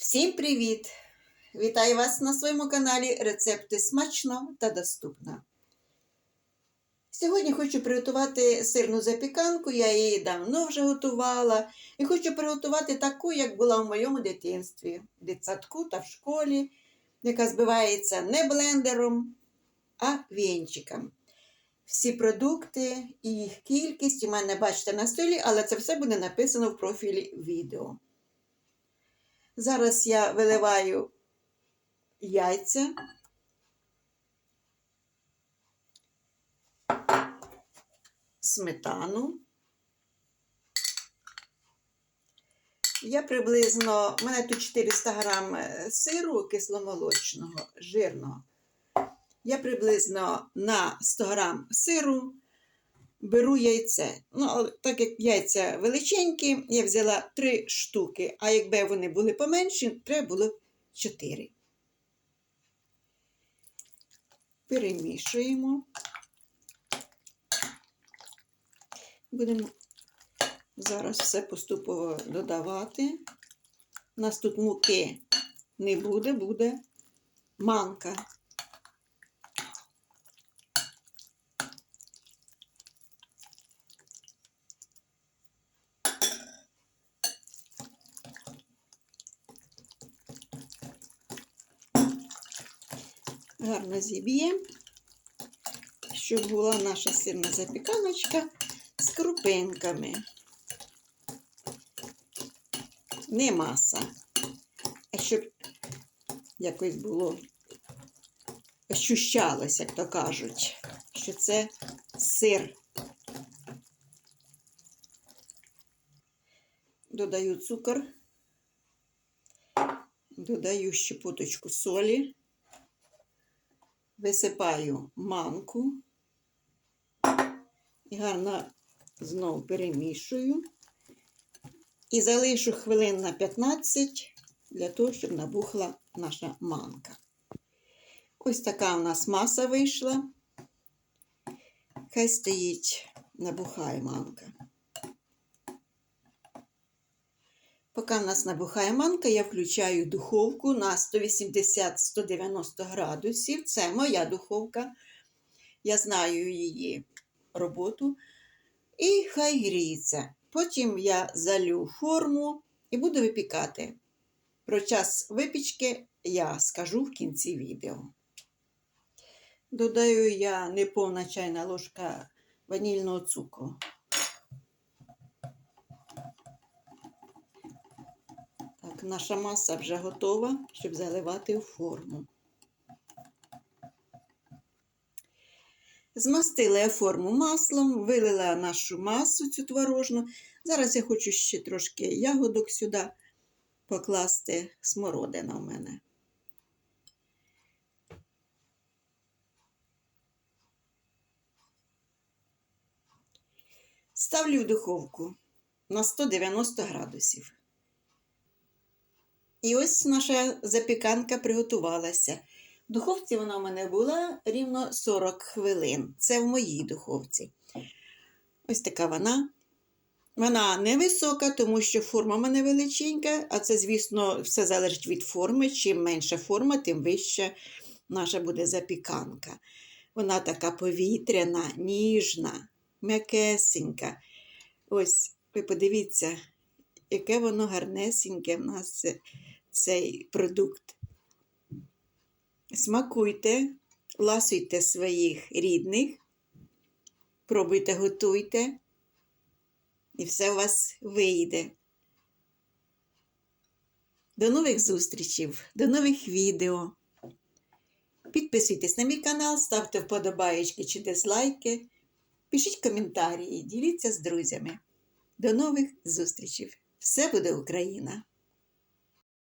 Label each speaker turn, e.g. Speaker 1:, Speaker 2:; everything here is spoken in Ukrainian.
Speaker 1: Всім привіт! Вітаю вас на своєму каналі Рецепти смачно та доступно. Сьогодні хочу приготувати сирну запіканку, я її давно вже готувала. І хочу приготувати таку, як була в моєму дитинстві, в дитсадку та в школі, яка збивається не блендером, а вінчиком. Всі продукти і їх кількість у мене бачите на столі, але це все буде написано в профілі відео. Зараз я виливаю яйця. Сметану. Я приблизно, у мене тут 400 грам е, сиру кисломолочного, жирного. Я приблизно на 100 грам сиру беру яйце. Ну, так як яйця величенькі, я взяла 3 штуки, а якби вони були поменші, треба було 4. Перемішуємо. Будемо зараз все поступово додавати. У нас тут муки не буде, буде манка. Гарно зіб'ємо, щоб була наша сирна запіканочка з крупинками. Не маса, а щоб якось було ощущалось, як то кажуть, що це сир. Додаю цукор, додаю щепоточку солі, висипаю манку і гарно знову перемішую. І залишу хвилин на 15 для того, щоб набухла наша манка. Ось така у нас маса вийшла. Хай стоїть, набухає манка. Поки в нас набухає манка, я включаю духовку на 180-190 градусів. Це моя духовка. Я знаю її роботу. І хай гріється. Потім я залю форму і буду випікати. Про час випічки я скажу в кінці відео. Додаю я неповна чайна ложка ванільного цукру. Наша маса вже готова, щоб заливати у форму. Змастила я форму маслом, вилила нашу масу цю творожну. Зараз я хочу ще трошки ягодок сюди покласти, смородина в мене. Ставлю в духовку на 190 градусів. І ось наша запіканка приготувалася. В духовці вона в мене була рівно 40 хвилин. Це в моїй духовці. Ось така вона. Вона невисока, тому що форма в мене величенька, а це, звісно, все залежить від форми. Чим менша форма, тим вища наша буде запіканка. Вона така повітряна, ніжна, м'якесенька. Ось, ви подивіться, яке воно гарнесеньке в нас цей продукт. Смакуйте, ласуйте своїх рідних, пробуйте, готуйте, і все у вас вийде. До нових зустрічей, до нових відео. Підписуйтесь на мій канал, ставте вподобаєчки чи дизлайки, пишіть коментарі, діліться з друзями. До нових зустрічей! Все буде Україна!